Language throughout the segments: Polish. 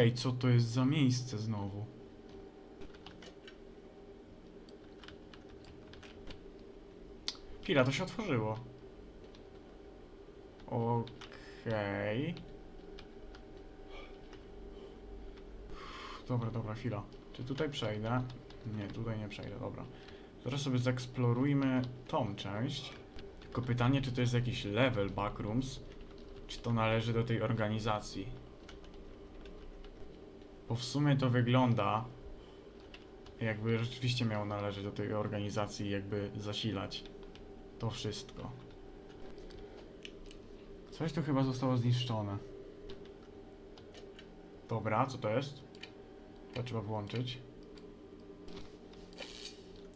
Okej, co to jest za miejsce znowu? Chwila, to się otworzyło. Okej. Dobra, dobra, chwila. Czy tutaj przejdę? Nie, tutaj nie przejdę, dobra. Teraz sobie zeksplorujmy tą część. Tylko pytanie, czy to jest jakiś level backrooms, czy to należy do tej organizacji. Bo w sumie to wygląda, jakby rzeczywiście miał należeć do tej organizacji, i jakby zasilać to wszystko. Coś tu chyba zostało zniszczone. Dobra, co to jest? To trzeba włączyć.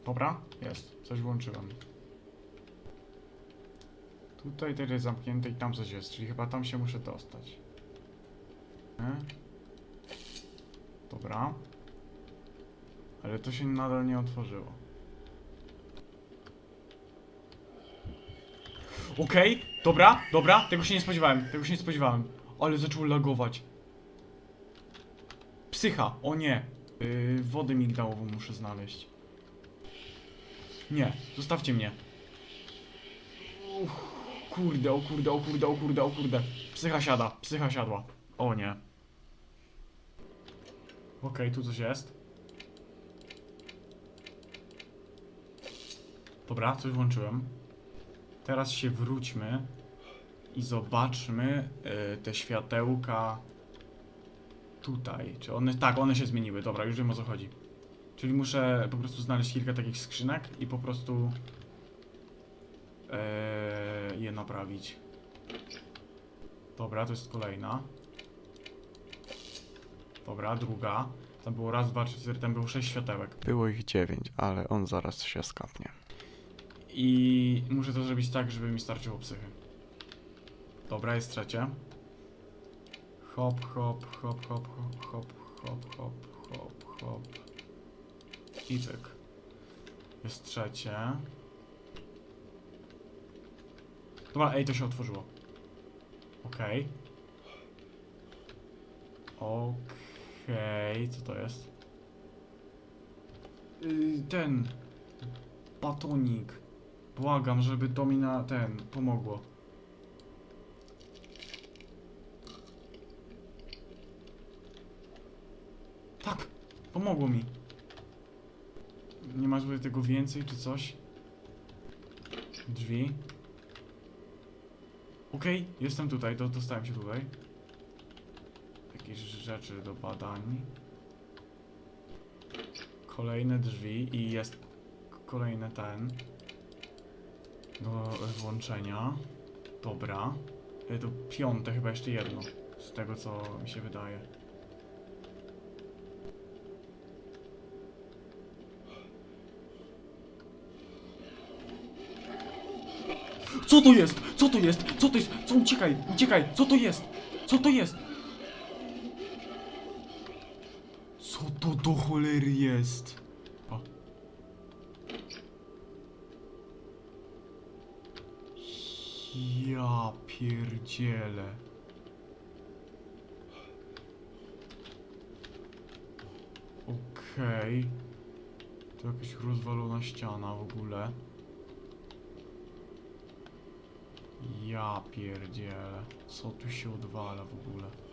Dobra, jest. Coś włączyłem. Tutaj też jest zamknięte i tam coś jest, czyli chyba tam się muszę dostać. Nie? Dobra. Ale to się nadal nie otworzyło. Okej, dobra, dobra, tego się nie spodziewałem, tego się nie spodziewałem. Ale zaczął lagować. Psycha, o nie. Yy, wodę migdałową muszę znaleźć. Nie, zostawcie mnie. Uff, kurde, o kurde, o kurde, o kurde, o kurde. Psycha siada, psycha siadła. O nie. Okej, tu coś jest. Dobra, coś włączyłem. Teraz się wróćmy i zobaczmy y, te światełka tutaj. Czy one. Tak, one się zmieniły. Dobra, już wiem o co chodzi. Czyli muszę po prostu znaleźć kilka takich skrzynek i po prostu e, je naprawić. Dobra, to jest kolejna. Dobra, druga. Tam było raz, dwa, trzy, cztery, tam było sześć światełek. Było ich dziewięć, ale on zaraz się skapnie. I muszę to zrobić tak, żeby mi starczyło psychy. Dobra, jest trzecie. Hop, hop, hop, hop, hop, hop, hop, hop, hop, hop. I pyk. Jest trzecie. Dobra, ej, to się otworzyło. Okej. Okej, co to jest? Yy, ten. Batonik. Błagam, żeby to mi na ten pomogło. Tak, pomogło mi. Nie ma tutaj tego więcej czy coś? Drzwi. Okej, jestem tutaj, do, dostałem się tutaj. Jakieś rzeczy do badań. Kolejne drzwi i jest kolejny ten do włączenia. Dobra. E, To piąte chyba jeszcze jedno. Z tego co mi się wydaje. Co to jest? Co to jest? Co to jest? Co? Uciekaj! Uciekaj! Co to jest? Co to jest? Co to do cholery jest? O. Ja pierdzielę. Okej. To jakaś rozwalona ściana w ogóle. Ja pierdzielę. Co tu się odwala w ogóle?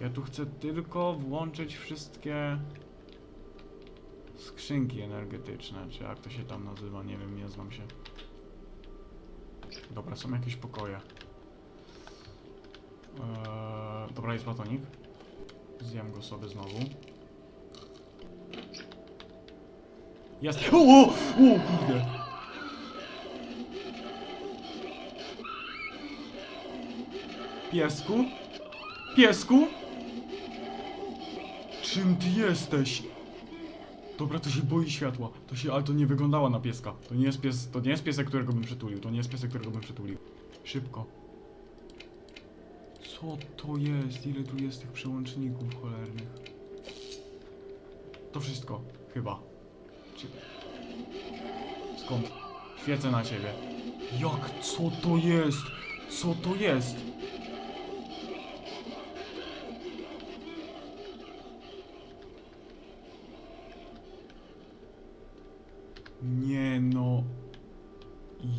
Ja tu chcę tylko włączyć wszystkie skrzynki energetyczne, czy jak to się tam nazywa, nie wiem, nie znam się. Dobra, są jakieś pokoje. Eee, dobra, jest batonik. Zjem go sobie znowu. Jest! O, o, o kurde! Piesku? Piesku? Czym ty jesteś? Dobra, to się boi światła. To się, ale to nie wyglądało na pieska. To nie jest pies, to nie jest piesek, którego bym przytulił. To nie jest piesek, którego bym przytulił. Szybko. Co to jest? Ile tu jest tych przełączników cholernych? To wszystko, chyba. Czy... Skąd? Świecę na ciebie. Jak? Co to jest? Co to jest?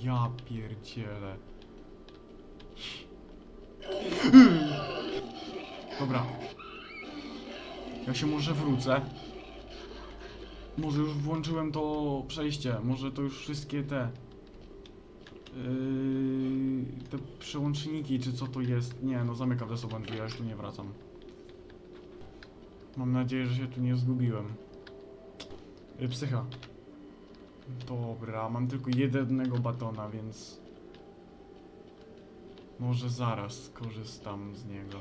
Ja pierdzielę. Dobra. Ja się może wrócę. Może już włączyłem to przejście. Może to już wszystkie te. Yy, te przełączniki, czy co to jest? Nie, no zamykam te sobą drzwi, ja już tu nie wracam. Mam nadzieję, że się tu nie zgubiłem. Yy, psycha. Dobra, mam tylko jednego batona, więc... Może zaraz skorzystam z niego.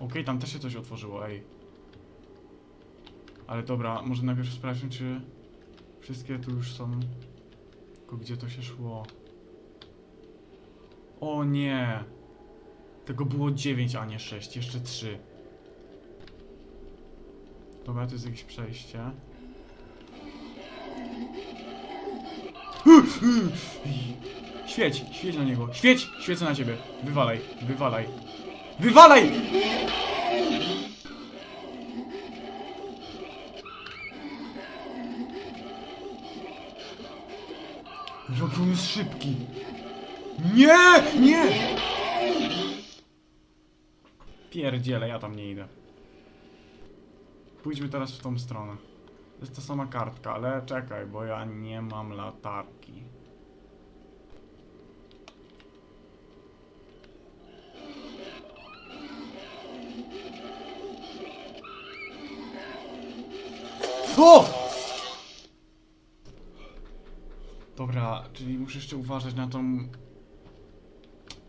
Okej, tam też się coś otworzyło, ej. Ale dobra, może najpierw sprawdźmy, czy wszystkie tu już są. Tylko gdzie to się szło? O nie! Tego było 9, a nie 6, jeszcze 3. Dobra, to jest jakieś przejście. Świeć, świeć na niego. Świeć, świecę na ciebie. Wywalaj, wywalaj. Wywalaj! Jaki on jest szybki. Nie, nie! Pierdziele, ja tam nie idę. Pójdźmy teraz w tą stronę. To jest ta sama kartka, ale czekaj, bo ja nie mam latarki. O! Dobra, czyli muszę jeszcze uważać na tą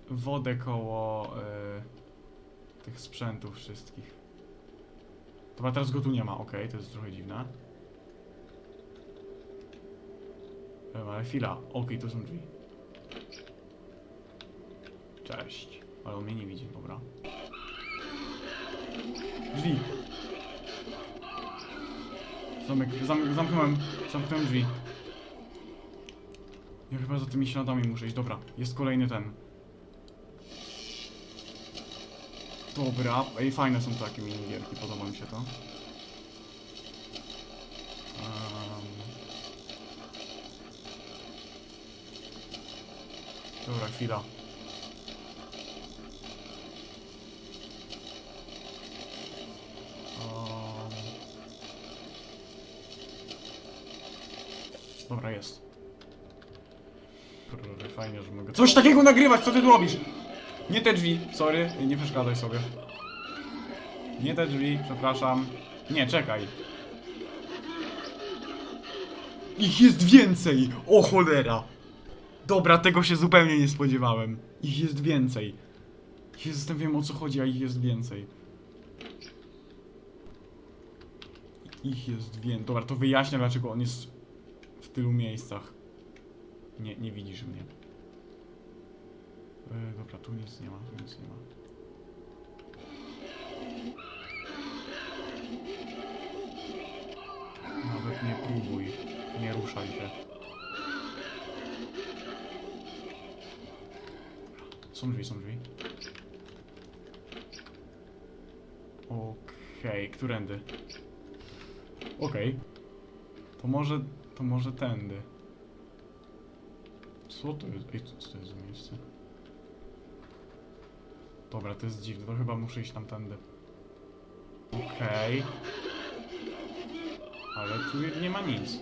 wodę koło y, tych sprzętów wszystkich. Dobra, teraz go tu nie ma, okej, to jest trochę dziwne. Ale chwila, okej, to są drzwi. Cześć. Ale on mnie nie widzi, dobra. Drzwi. Zamek, zam, zamknąłem, zamknąłem drzwi. Ja chyba za tymi śladami muszę iść, dobra, jest kolejny ten. Dobra, ej, fajne są takie minigierki, podoba mi się to. Dobra, chwila. Dobra, jest. Kurde, fajnie, że mogę coś takiego nagrywać, co ty tu robisz? Nie te drzwi, sorry, nie przeszkadzaj sobie. Nie te drzwi, przepraszam. Nie, czekaj. Ich jest więcej! O cholera! Dobra, tego się zupełnie nie spodziewałem. Ich jest więcej. Jestem wiem o co chodzi, a ich jest więcej. Ich jest więcej. Dobra, to wyjaśnia dlaczego on jest w tylu miejscach. Nie, nie widzisz mnie. E, dobra, tu nic nie ma, tu nic nie ma. Są drzwi, są drzwi. Okej, którędy? Okej. To może, to może tędy. Co to jest? Ej, co to jest za miejsce? Dobra, to jest dziwne, to chyba muszę iść tamtędy. Okej. Ale tu nie ma nic.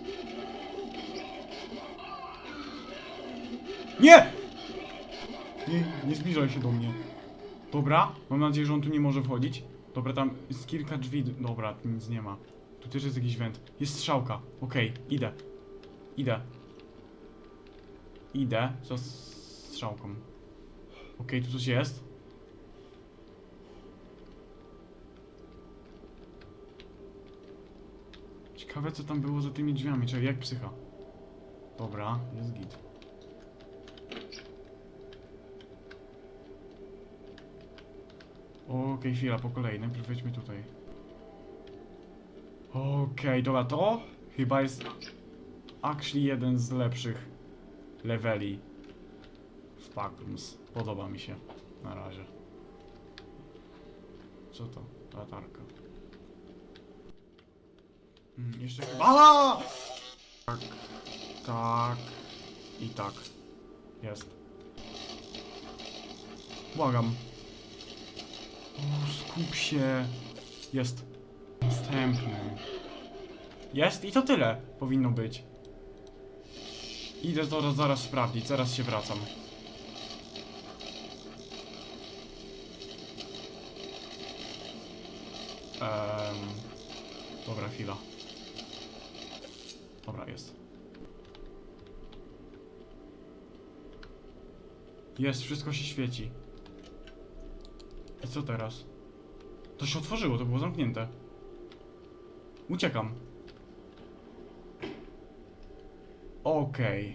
Nie! Nie, nie zbliżaj się do mnie. Dobra, mam nadzieję, że on tu nie może wchodzić. Dobra, tam jest kilka drzwi. Dobra, nic nie ma. Tu też jest jakiś węd. Jest strzałka. Okej, idę. Idę. Idę za strzałką. Okej, tu coś jest. Ciekawe co tam było za tymi drzwiami, czyli jak psycha. Dobra, jest git. Okej, chwila, po kolei, najpierw wejdźmy tutaj. Okej, dobra, to chyba jest actually jeden z lepszych leveli w Packrooms. Podoba mi się na razie. Co to? Latarka. Mm, jeszcze chyba... Ala! Tak, tak i tak. Jest. Błagam. Skup się. Jest. Następny. Jest i to tyle powinno być. Idę to zaraz sprawdzić, zaraz się wracam. Ehm, dobra, chwila. Dobra, jest. Jest, wszystko się świeci. I co teraz? To się otworzyło, to było zamknięte. Uciekam. Okej.